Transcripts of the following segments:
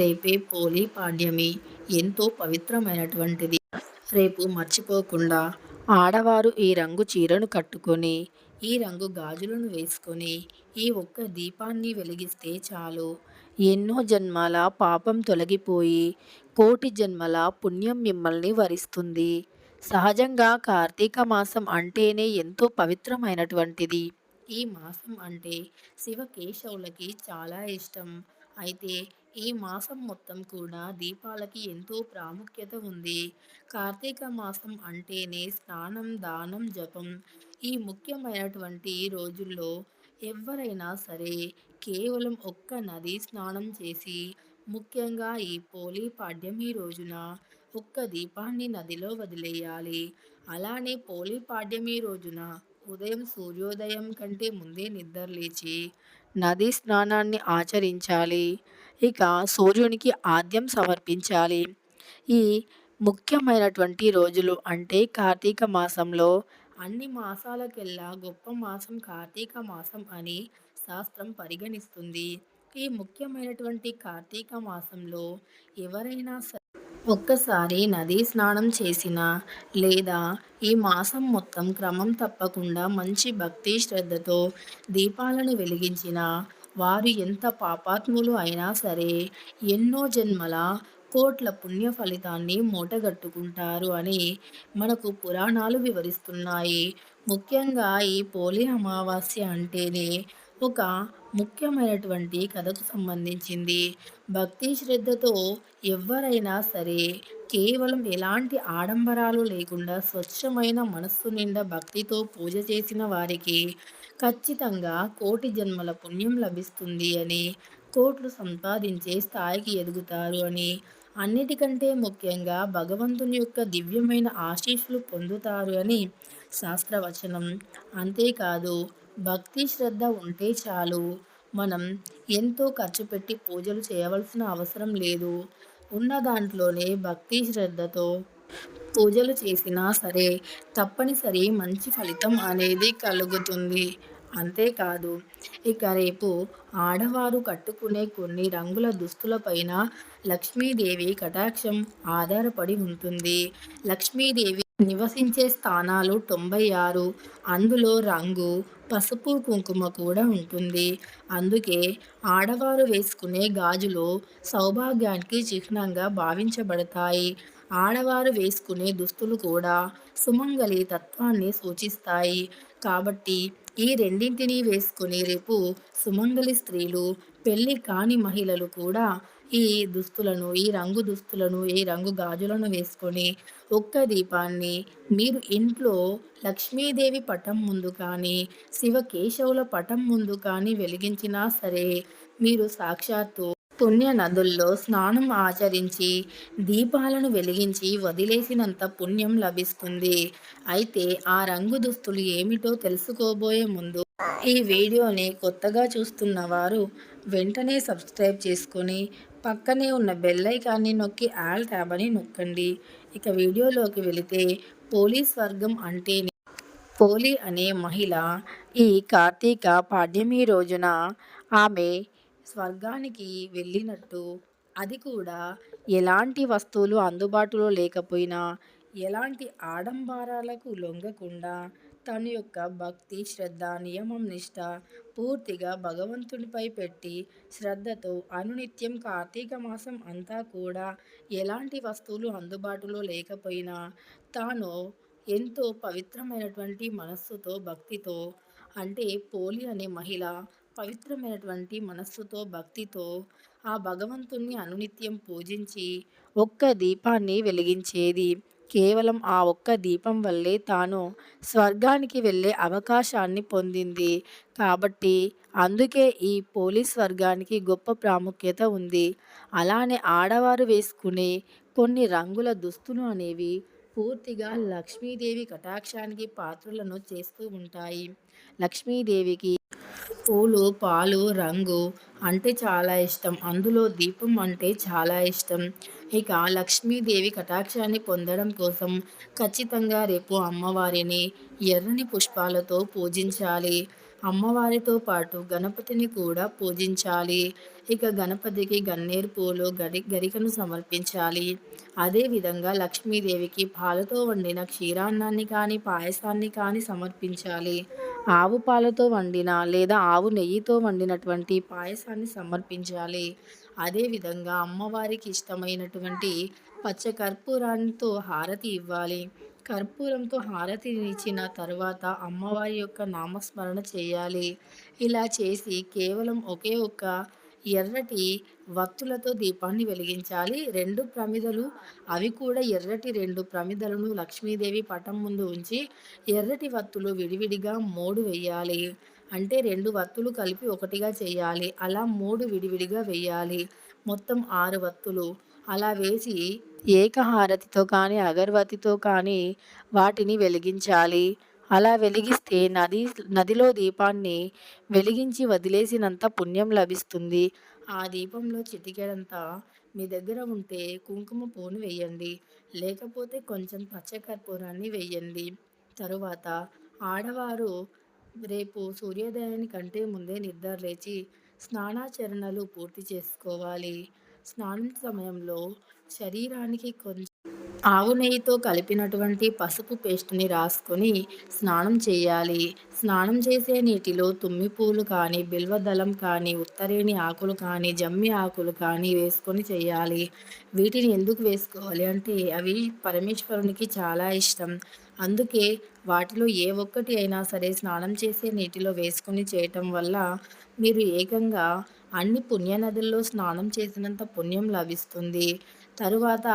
రేపే పోలీ పాడ్యమి. ఎంతో పవిత్రమైనటువంటిది. రేపు మర్చిపోకుండా ఆడవారు ఈ రంగు చీరను కట్టుకొని ఈ రంగు గాజులను వేసుకొని ఈ ఒక్క దీపాన్ని వెలిగిస్తే చాలు. ఎన్నో జన్మల పాపం తొలగిపోయి కోటి జన్మల పుణ్యం మిమ్మల్ని వరిస్తుంది. సహజంగా కార్తీక మాసం అంటేనే ఎంతో పవిత్రమైనటువంటిది. ఈ మాసం అంటే శివ కేశవులకి చాలా ఇష్టం. అయితే ఈ మాసం మొత్తం కూడా దీపాలకి ఎంతో ప్రాముఖ్యత ఉంది. కార్తీక మాసం అంటేనే స్నానం దానం జపం ఈ ముఖ్యమైనటువంటి రోజుల్లో ఎవరైనా సరే కేవలం ఒక్క నది స్నానం చేసి ముఖ్యంగా ఈ పోలీ పాడ్యమి రోజున ఒక్క దీపాన్ని నదిలో వదిలేయాలి. అలానే పోలీ పాడ్యమి రోజున ఉదయం సూర్యోదయం కంటే ముందే నిద్రలేచి నదీ స్నానాన్ని ఆచరించాలి. ఇక సూర్యునికి ఆద్యం సమర్పించాలి. ఈ ముఖ్యమైనటువంటి రోజులు అంటే కార్తీక మాసంలో అన్ని మాసాలకెల్లా గొప్ప మాసం కార్తీక మాసం అని శాస్త్రం పరిగణిస్తుంది. ఈ ముఖ్యమైనటువంటి కార్తీక మాసంలో ఎవరైనా సరే ఒక్కసారి నదీ స్నానం చేసినా లేదా ఈ మాసం మొత్తం క్రమం తప్పకుండా మంచి భక్తి శ్రద్ధతో దీపాలను వెలిగించిన వారు ఎంత పాపాత్ములు అయినా సరే ఎన్నో జన్మల కోట్ల పుణ్య ఫలితాన్ని మూటగట్టుకుంటారు అని మనకు పురాణాలు వివరిస్తున్నాయి. ముఖ్యంగా ఈ పోలి అమావాస్య అంటేనే ఒక ముఖ్యమైనటువంటి కథకు సంబంధించింది. భక్తి శ్రద్ధతో ఎవరైనా సరే కేవలం ఎలాంటి ఆడంబరాలు లేకుండా స్వచ్ఛమైన మనస్సు నిండా భక్తితో పూజ చేసిన వారికి ఖచ్చితంగా కోటి జన్మల పుణ్యం లభిస్తుంది అని కోట్లు సంపాదించే స్థాయికి ఎదుగుతారు అని అన్నిటికంటే ముఖ్యంగా భగవంతుని యొక్క దివ్యమైన ఆశీస్సులు పొందుతారు అని శాస్త్రవచనం. అంతేకాదు భక్తి శ్రద్ధ ఉంటే చాలు. మనం ఎంతో ఖర్చు పెట్టి పూజలు చేయవలసిన అవసరం లేదు. ఉన్న దాంట్లోనే భక్తి శ్రద్ధతో పూజలు చేసినా సరే తప్పనిసరి మంచి ఫలితం అనేది కలుగుతుంది. అంతేకాదు ఇక రేపు ఆడవారు కట్టుకునే కొన్ని రంగుల దుస్తులపైన లక్ష్మీదేవి కటాక్షం ఆధారపడి ఉంటుంది. లక్ష్మీదేవి నివసించే స్థానాలు తొంభై ఆరు. అందులో రంగు పసుపు కుంకుమ కూడా ఉంటుంది. అందుకే ఆడవారు వేసుకునే గాజులు సౌభాగ్యానికి చిహ్నంగా భావించబడతాయి. ఆడవారు వేసుకునే దుస్తులు కూడా సుమంగళి తత్వాన్ని సూచిస్తాయి. కాబట్టి ఈ రెండింటినీ వేసుకుని రేపు సుమంగళి స్త్రీలు పెళ్ళి కాని మహిళలు కూడా ఈ దుస్తులను ఈ రంగు దుస్తులను ఈ రంగు గాజులను వేసుకొని ఒక్క దీపాన్ని మీరు ఇంట్లో లక్ష్మీదేవి పటం ముందు కానీ శివకేశవుల పటం ముందు కానీ వెలిగించినా సరే మీరు సాక్షాత్తు పుణ్య నదుల్లో స్నానం ఆచరించి దీపాలను వెలిగించి వదిలేసినంత పుణ్యం లభిస్తుంది. అయితే ఆ రంగు దుస్తులు ఏమిటో తెలుసుకోబోయే ముందు ఈ వీడియోని కొత్తగా చూస్తున్న వారు వెంటనే సబ్స్క్రైబ్ చేసుకొని పక్కనే ఉన్న బెల్ ఐకాన్ని నొక్కి ఆల్ ట్యాబ్ అని నొక్కండి. ఇక వీడియోలోకి వెళితే పోలీస్ వర్గం అంటే పోలి అనే మహిళ ఈ కార్తీక పాడ్యమి రోజున ఆమె స్వర్గానికి వెళ్ళినట్టు. అది కూడా ఎలాంటి వస్తువులు అందుబాటులో లేకపోయినా ఎలాంటి ఆడంబరాలకు లొంగకుండా తన యొక్క భక్తి శ్రద్ధ నియమం నిష్ట పూర్తిగా భగవంతునిపై పెట్టి శ్రద్ధతో అనునిత్యం కార్తీక మాసం అంతా కూడా ఎలాంటి వస్తువులు అందుబాటులో లేకపోయినా తాను ఎంతో పవిత్రమైనటువంటి మనస్సుతో భక్తితో అంటే పోలి అనే మహిళ పవిత్రమైనటువంటి మనస్సుతో భక్తితో ఆ భగవంతుణ్ణి అనునిత్యం పూజించి ఒక్క దీపాన్ని వెలిగించేది. కేవలం ఆ ఒక్క దీపం వల్లే తాను స్వర్గానికి వెళ్ళే అవకాశాన్ని పొందింది. కాబట్టి అందుకే ఈ పోలీస్ వర్గానికి గొప్ప ప్రాముఖ్యత ఉంది. అలానే ఆడవారు వేసుకునే కొన్ని రంగుల దుస్తులు అనేవి పూర్తిగా లక్ష్మీదేవి కటాక్షానికి పాత్రలను చేస్తూ ఉంటాయి. లక్ష్మీదేవికి పూలు పాలు రంగు అంటే చాలా ఇష్టం. అందులో దీపం అంటే చాలా ఇష్టం. ఇక లక్ష్మీదేవి కటాక్షాన్ని పొందడం కోసం ఖచ్చితంగా రేపు అమ్మవారిని ఎర్రని పుష్పాలతో పూజించాలి. అమ్మవారితో పాటు గణపతిని కూడా పూజించాలి. ఇక గణపతికి గన్నేరు పూలు గరి గరికను సమర్పించాలి. అదేవిధంగా లక్ష్మీదేవికి పాలతో వండిన క్షీరాన్నాన్ని కానీ పాయసాన్ని కానీ సమర్పించాలి. ఆవు పాలతో వండిన లేదా ఆవు నెయ్యితో వండినటువంటి పాయసాన్ని సమర్పించాలి. అదేవిధంగా అమ్మవారికి ఇష్టమైనటువంటి పచ్చ కర్పూరానితో హారతి ఇవ్వాలి. కర్పూరంతో హారతి ఇచ్చిన తర్వాత అమ్మవారి యొక్క నామస్మరణ చేయాలి. ఇలా చేసి కేవలం ఒకే ఒక్క ఎర్రటి వత్తులతో దీపాన్ని వెలిగించాలి. రెండు ప్రమిదలు అవి కూడా ఎర్రటి రెండు ప్రమిదలను లక్ష్మీదేవి పటం ముందు ఉంచి ఎర్రటి వత్తులు విడివిడిగా మూడు వేయాలి అంటే రెండు వత్తులు కలిపి ఒకటిగా చేయాలి. అలా మూడు విడివిడిగా వేయాలి మొత్తం ఆరు వత్తులు. అలా వేసి ఏకహారతితో కానీ అగర్వతితో కానీ వాటిని వెలిగించాలి. అలా వెలిగిస్తే నది నదిలో దీపాన్ని వెలిగించి వదిలేసినంత పుణ్యం లభిస్తుంది. ఆ దీపంలో చిటికెడంత మీ దగ్గర ఉంటే కుంకుమ పూను వేయండి. లేకపోతే కొంచెం పచ్చకర్పూరాన్ని వేయండి. తరువాత ఆడవారు రేపు సూర్యోదయాని కంటే ముందే నిద్ర లేచి స్నానాచరణలు పూర్తి చేసుకోవాలి. స్నానం సమయంలో శరీరానికి కొంచెం ఆవు నెయ్యితో కలిపినటువంటి పసుపు పేస్ట్ని రాసుకొని స్నానం చేయాలి. స్నానం చేసే నీటిలో తుమ్మి పూలు కానీ బిల్వదళం కానీ ఉత్తరేణి ఆకులు కానీ జమ్మి ఆకులు కానీ వేసుకొని చేయాలి. వీటిని ఎందుకు వేసుకోవాలి అంటే అవి పరమేశ్వరునికి చాలా ఇష్టం. అందుకే వాటిలో ఏ ఒక్కటి అయినా సరే స్నానం చేసే నీటిలో వేసుకొని చేయటం వల్ల మీరు ఏకంగా అన్ని పుణ్యనదుల్లో స్నానం చేసినంత పుణ్యం లభిస్తుంది. తరువాత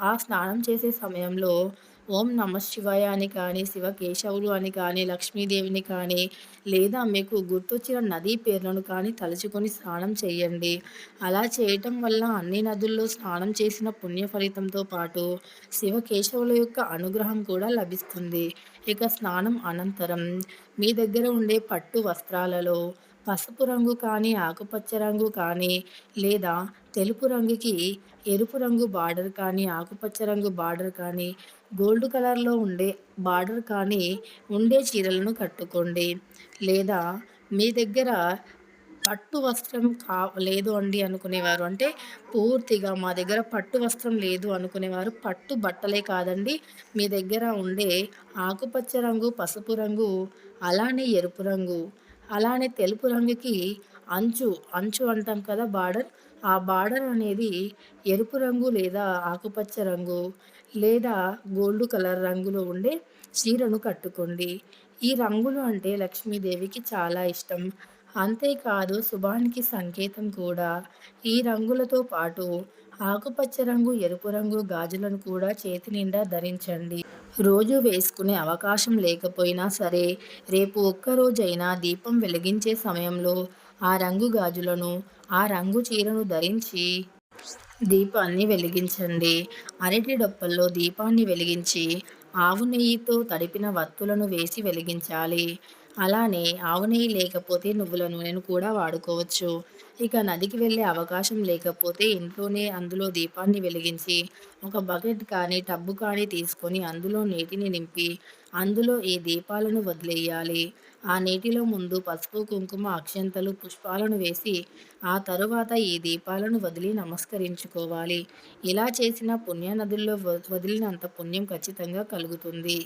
ఆ స్నానం చేసే సమయంలో ఓం నమ శివాయ అని కానీ శివ కేశవులు అని కానీ లక్ష్మీదేవిని కానీ లేదా మీకు గుర్తొచ్చిన నదీ పేర్లను కానీ తలుచుకొని స్నానం చేయండి. అలా చేయటం వల్ల అన్ని నదుల్లో స్నానం చేసిన పుణ్య ఫలితంతో పాటు శివ కేశవుల యొక్క అనుగ్రహం కూడా లభిస్తుంది. ఇక స్నానం అనంతరం మీ దగ్గర ఉండే పట్టు వస్త్రాలలో పసుపు రంగు కానీ ఆకుపచ్చ రంగు కానీ లేదా తెలుపు రంగుకి ఎరుపు రంగు బార్డర్ కానీ ఆకుపచ్చ రంగు బార్డర్ కానీ గోల్డ్ కలర్లో ఉండే బార్డర్ కానీ ఉండే చీరలను కట్టుకోండి. లేదా మీ దగ్గర పట్టు వస్త్రం కా లేదు అండి అనుకునేవారు. అంటే పూర్తిగా మా దగ్గర పట్టు వస్త్రం లేదు అనుకునేవారు. పట్టు బట్టలే కాదండి. మీ దగ్గర ఉండే ఆకుపచ్చ రంగు పసుపు రంగు అలానే ఎరుపు రంగు అలానే తెలుపు రంగుకి అంచు అంచు అంటాం కదా బార్డర్. ఆ బార్డర్ అనేది ఎరుపు రంగు లేదా ఆకుపచ్చ రంగు లేదా గోల్డ్ కలర్ రంగులో ఉండే చీరను కట్టుకోండి. ఈ రంగులు అంటే లక్ష్మీదేవికి చాలా ఇష్టం. అంతేకాదు శుభానికి సంకేతం కూడా. ఈ రంగులతో పాటు ఆకుపచ్చ రంగు ఎరుపు రంగు గాజులను కూడా చేతి నిండా ధరించండి. రోజు వేసుకునే అవకాశం లేకపోయినా సరే రేపు ఒక్కరోజైనా దీపం వెలిగించే సమయంలో ఆ రంగు గాజులను ఆ రంగు చీరను ధరించి దీపాన్ని వెలిగించండి. అరటి డొప్పల్లో దీపాన్ని వెలిగించి ఆవు నెయ్యితో తడిపిన వత్తులను వేసి వెలిగించాలి. అలానే ఆవు నెయ్యి లేకపోతే నువ్వుల నూనెను కూడా వాడుకోవచ్చు. ఇక నదికి వెళ్ళే అవకాశం లేకపోతే ఇంట్లోనే అందులో దీపాన్ని వెలిగించి ఒక బకెట్ కానీ టబ్బు కానీ తీసుకొని అందులో నీటిని నింపి అందులో ఈ దీపాలను వదిలేయాలి. ఆ నీటిలో ముందు పసుపు కుంకుమ అక్షంతలు పుష్పాలను వేసి ఆ తరువాత ఈ దీపాలను వదిలి నమస్కరించుకోవాలి. ఇలా చేసిన పుణ్య నదుల్లో వదిలినంత పుణ్యం ఖచ్చితంగా కలుగుతుంది.